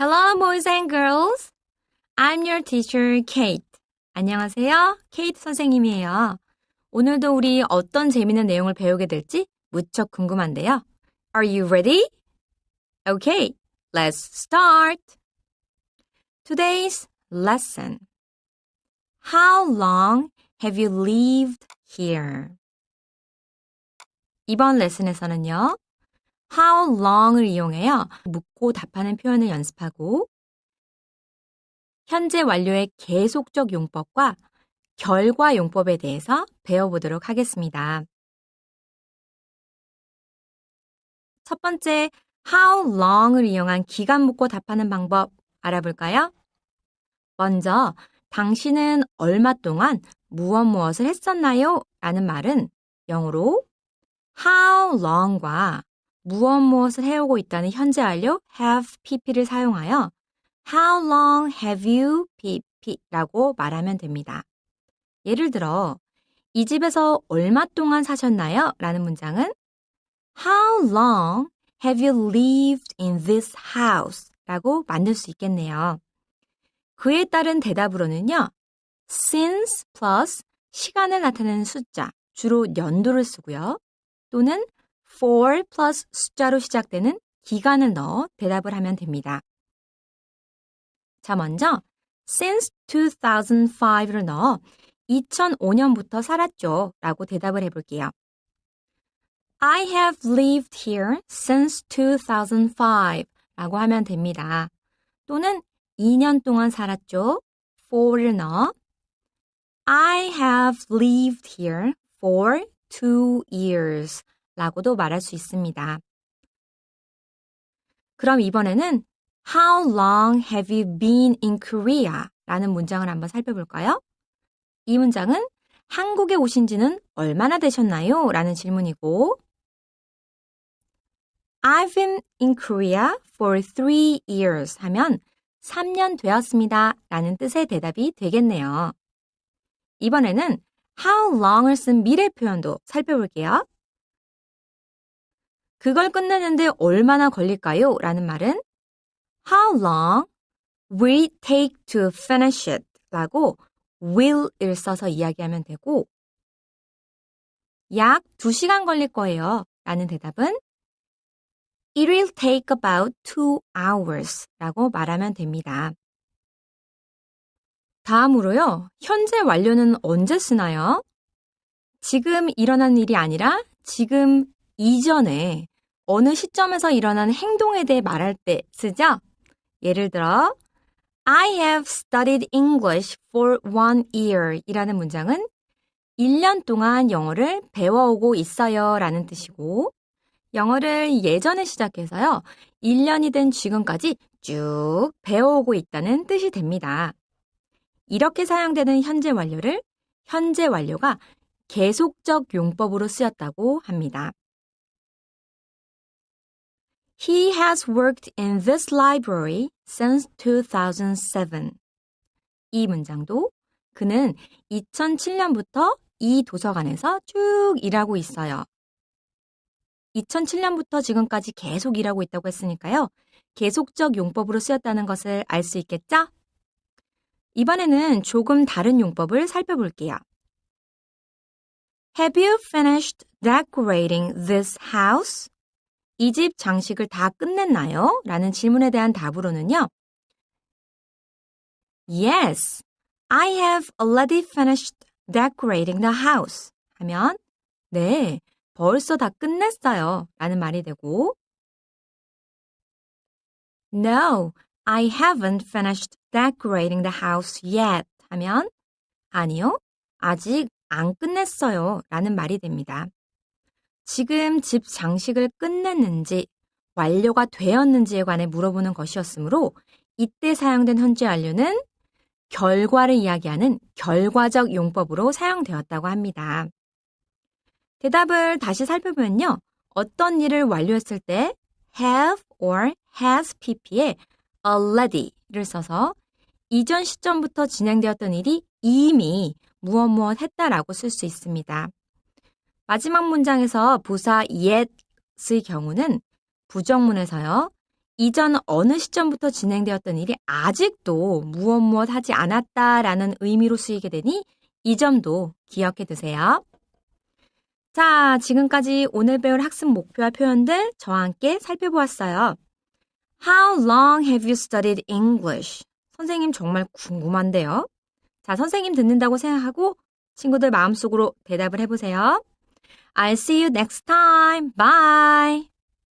Hello, boys and girls. I'm your teacher, Kate. 안녕하세요. 케이트 선생님이에요. 오늘도 우리 어떤 재미있는 내용을 배우게 될지 무척 궁금한데요. Are you ready? Okay, let's start. Today's lesson. How long have you lived here? 이번 레슨에서는요. How long을 이용해요. 묻고 답하는 표현을 연습하고 현재 완료의 계속적 용법과 결과 용법에 대해서 배워보도록 하겠습니다. 첫 번째, how long을 이용한 기간 묻고 답하는 방법 알아볼까요? 먼저, 당신은 얼마 동안 무엇 무엇을 했었나요? 라는 말은 영어로 how long과 무엇 무엇을 해오고 있다는 현재 완료 have pp를 사용하여 How long have you pp라고 말하면 됩니다. 예를 들어 이 집에서 얼마 동안 사셨나요? 라는 문장은 How long have you lived in this house? 라고 만들 수 있겠네요. 그에 따른 대답으로는요. since plus 시간을 나타내는 숫자, 주로 연도를 쓰고요. 또는 for plus 숫자로 시작되는 기간을 넣어 대답을 하면 됩니다. 자, 먼저 since 2005를 넣어 2005년부터 살았죠 라고 대답을 해볼게요. I have lived here since 2005 라고 하면 됩니다. 또는 2년 동안 살았죠. for를 넣어 I have lived here for two years 라고도 말할 수 있습니다. 그럼 이번에는 How long have you been in Korea? 라는 문장을 한번 살펴볼까요? 이 문장은 한국에 오신 지는 얼마나 되셨나요? 라는 질문이고 I've been in Korea for three years 하면 3년 되었습니다. 라는 뜻의 대답이 되겠네요. 이번에는 how long을 쓴 미래 표현도 살펴볼게요. 그걸 끝내는데 얼마나 걸릴까요? 라는 말은 How long will it take to finish it? 라고 will을 써서 이야기하면 되고 약 2시간 걸릴 거예요. 라는 대답은 It will take about two hours 라고 말하면 됩니다. 다음으로요. 현재 완료는 언제 쓰나요? 지금 일어난 일이 아니라 지금 이전에 어느 시점에서 일어난 행동에 대해 말할 때 쓰죠? 예를 들어 I have studied English for one year 이라는 문장은 1년 동안 영어를 배워오고 있어요 라는 뜻이고 영어를 예전에 시작해서요 1년이 된 지금까지 쭉 배워오고 있다는 뜻이 됩니다. 이렇게 사용되는 현재 완료를 현재 완료가 계속적 용법으로 쓰였다고 합니다. He has worked in this library since 2007. 이 문장도 그는 2007년부터 이 도서관에서 쭉 일하고 있어요. 2007년부터 지금까지 계속 일하고 있다고 했으니까요. 계속적 용법으로 쓰였다는 것을 알 수 있겠죠? 이번에는 조금 다른 용법을 살펴볼게요. Have you finished decorating this house? 이 집 장식을 다 끝냈나요? 라는 질문에 대한 답으로는요. Yes, I have already finished decorating the house. 하면 네, 벌써 다 끝냈어요. 라는 말이 되고 No, I haven't finished decorating the house yet. 하면 아니요, 아직 안 끝냈어요. 라는 말이 됩니다. 지금 집 장식을 끝냈는지 완료가 되었는지에 관해 물어보는 것이었으므로 이때 사용된 현재 완료는 결과를 이야기하는 결과적 용법으로 사용되었다고 합니다. 대답을 다시 살펴보면요. 어떤 일을 완료했을 때 have or has pp에 already를 써서 이전 시점부터 진행되었던 일이 이미 무엇 무엇 했다라고 쓸 수 있습니다. 마지막 문장에서 부사 yet의 경우는 부정문에서요. 이전 어느 시점부터 진행되었던 일이 아직도 무엇 무엇 하지 않았다라는 의미로 쓰이게 되니 이 점도 기억해 두세요. 자, 지금까지 오늘 배울 학습 목표와 표현들 저와 함께 살펴보았어요. How long have you studied English? 선생님 정말 궁금한데요. 자, 선생님 듣는다고 생각하고 친구들 마음속으로 대답을 해보세요. I'll see you next time. Bye.